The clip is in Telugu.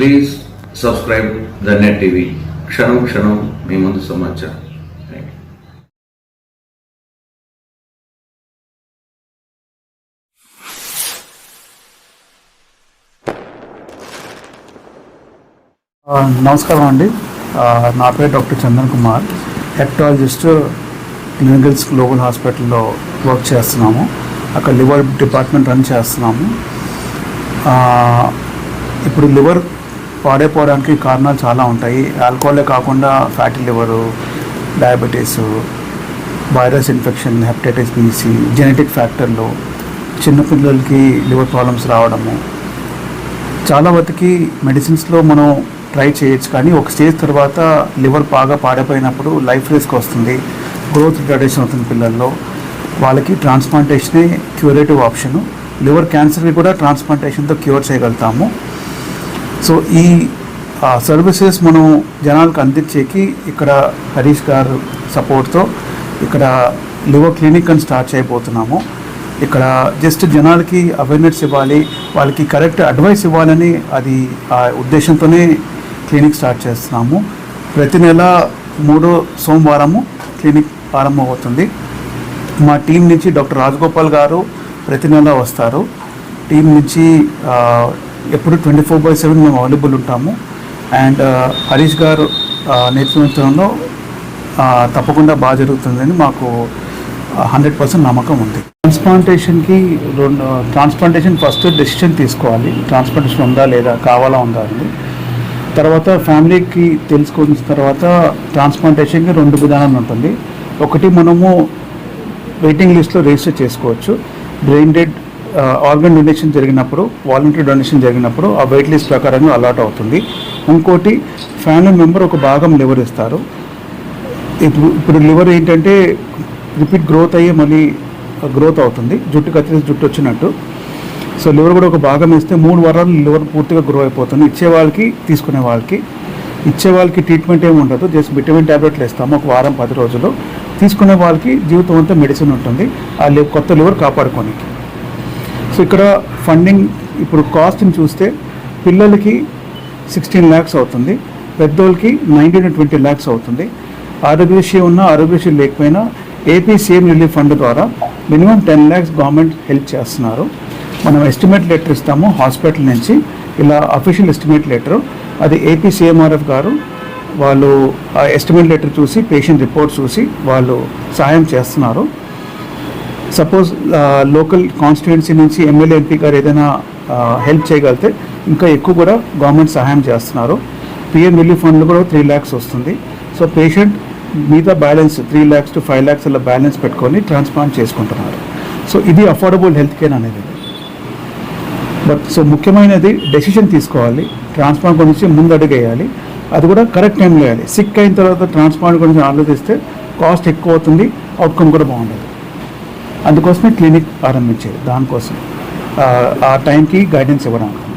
Please subscribe the net TV క్షణం క్షణం మీ ముందు సమాచారం. నమస్కారం అండి. నా పేరు doctor Chandan Kumar. Hepatologist clinicals global హాస్పిటల్లో వర్క్ చేస్తున్నాము. అక్కడ లివర్ డిపార్ట్మెంట్ రన్ చేస్తున్నాము. ఇప్పుడు లివర్ పాడైపోవడానికి కారణాలు చాలా ఉంటాయి. ఆల్కహాలే కాకుండా fatty liver diabetes virus infection hepatitis B C genetic ఫ్యాక్టర్లు చిన్నపిల్లలకి లివర్ ప్రాబ్లమ్స్ రావడము. చాలా వరకు మెడిసిన్స్లో మనం ట్రై చేయొచ్చు కానీ ఒక స్టేజ్ తర్వాత లివర్ బాగా పాడైపోయినప్పుడు లైఫ్ రిస్క్ వస్తుంది. గ్రోత్ రిటార్డేషన్ అవుతుంది పిల్లల్లో. వాళ్ళకి ట్రాన్స్ప్లాంటేషనే క్యూరేటివ్ ఆప్షను. లివర్ క్యాన్సర్కి కూడా ట్రాన్స్ప్లాంటేషన్తో క్యూర్ చేయగలుగుతాము. సో ఈ సర్వీసెస్ మనం జనాలకు అందించేకి ఇక్కడ హరీష్ గారు సపోర్ట్తో ఇక్కడ లివర్ క్లినిక్ అని స్టార్ట్ చేయబోతున్నాము. ఇక్కడ జస్ట్ జనాలకి అవేర్నెస్ ఇవ్వాలి వాళ్ళకి కరెక్ట్ అడ్వైస్ ఇవ్వాలని అది ఆ ఉద్దేశంతోనే క్లినిక్ స్టార్ట్ చేస్తున్నాము. ప్రతి నెల మూడో సోమవారము క్లినిక్ ప్రారంభమవుతుంది. మా టీం నుంచి డాక్టర్ రాజగోపాల్ గారు ప్రతి నెల వస్తారు. టీం నుంచి ఎప్పుడు ట్వంటీ ఫోర్ బై సెవెన్ మేము అవైలబుల్ ఉంటాము. అండ్ హరీష్ గారు నేతృత్వంలో తప్పకుండా బాగా జరుగుతుందని మాకు హండ్రెడ్ పర్సెంట్ నమ్మకం ఉంది. ట్రాన్స్ప్లాంటేషన్కి రెండు ట్రాన్స్ప్లాంటేషన్ ఫస్ట్ డెసిషన్ తీసుకోవాలి. ట్రాన్స్ప్లాంటేషన్ ఉందా లేదా కావాలా ఉందా అని. తర్వాత ఫ్యామిలీకి తెలుసుకున్న తర్వాత ట్రాన్స్ప్లాంటేషన్కి రెండు విధానాలు ఉంటుంది. ఒకటి మనము వెయిటింగ్ లిస్ట్లో రిజిస్టర్ చేసుకోవచ్చు. బ్రెయిన్ డెడ్ ఆర్గన్ డొనేషన్ జరిగినప్పుడు వాలంటరీ డొనేషన్ జరిగినప్పుడు ఆ వెయిట్ లిస్ట్ ప్రకారంగా అలాట్ అవుతుంది. ఇంకోటి ఫ్యామిలీ మెంబర్ ఒక భాగం లివర్ ఇస్తారు. ఇప్పుడు ఇప్పుడు లివర్ ఏంటంటే రిపీట్ గ్రోత్ అయ్యి మళ్ళీ గ్రోత్ అవుతుంది. జుట్టు కత్తిరిసి జుట్టు వచ్చినట్టు. సో లివర్ కూడా ఒక భాగం ఇస్తే మూడు వారాలు లివర్ పూర్తిగా గ్రో అయిపోతుంది. ఇచ్చే వాళ్ళకి తీసుకునే వాళ్ళకి. ఇచ్చే వాళ్ళకి ట్రీట్మెంట్ ఏమి ఉండదు. జస్ట్ విటమిన్ ట్యాబ్లెట్లు ఇస్తాము ఒక వారం పది రోజులు. తీసుకునే వాళ్ళకి జీవితం అంతా మెడిసిన్ ఉంటుంది. ఆ కొత్త లివర్ కాపాడుకోనికి. ఇక్కడ ఫండింగ్ ఇప్పుడు కాస్ట్ని చూస్తే పిల్లలకి సిక్స్టీన్ ల్యాక్స్ అవుతుంది పెద్దోళ్ళకి నైన్టీన్ ట్వంటీ ల్యాక్స్ అవుతుంది. ఆరోగ్యశ్రీ ఉన్న ఆరోగ్యశ్రీ లేకపోయినా ఏపీ సీఎం రిలీఫ్ ఫండ్ ద్వారా minimum ten lakhs government help చేస్తున్నారు. మనం ఎస్టిమేట్ లెటర్ ఇస్తాము హాస్పిటల్ నుంచి. ఇలా అఫీషియల్ ఎస్టిమేట్ లెటర్ అది ఏపీ సీఎంఆర్ఎఫ్ గారు వాళ్ళు ఆ ఎస్టిమేట్ లెటర్ చూసి పేషెంట్ రిపోర్ట్ చూసి వాళ్ళు సాయం చేస్తున్నారు. సపోజ్ లోకల్ కాన్స్టిట్యుయెన్సీ నుంచి ఎమ్మెల్యే ఎంపీ గారు ఏదైనా హెల్ప్ చేయగలిగితే ఇంకా ఎక్కువ కూడా గవర్నమెంట్ సహాయం చేస్తున్నారు. పిఎం రిలీఫ్ ఫండ్లో కూడా త్రీ ల్యాక్స్ వస్తుంది. సో పేషెంట్ మిగతా balance three lakhs to five lakhs అలా బ్యాలెన్స్ పెట్టుకొని ట్రాన్స్ప్లాంట్ చేసుకుంటున్నారు. సో ఇది అఫోర్డబుల్ హెల్త్ కేర్ అనేది. బట్ సో ముఖ్యమైనది డెసిషన్ తీసుకోవాలి. ట్రాన్స్ప్లాంట్ గురించి ముందు అడుగేయాలి. అది కూడా కరెక్ట్ టైంలో వేయాలి. సిక్ అయిన తర్వాత ట్రాన్స్ప్లాంట్ గురించి ఆలోచిస్తే కాస్ట్ ఎక్కువ అవుతుంది. అవుట్కమ్ కూడా బాగుండదు. అందుకోసమే క్లినిక్ ప్రారంభించారు. దానికోసం ఆ- ఆ టైంకి గైడెన్స్ ఇవ్వడానికి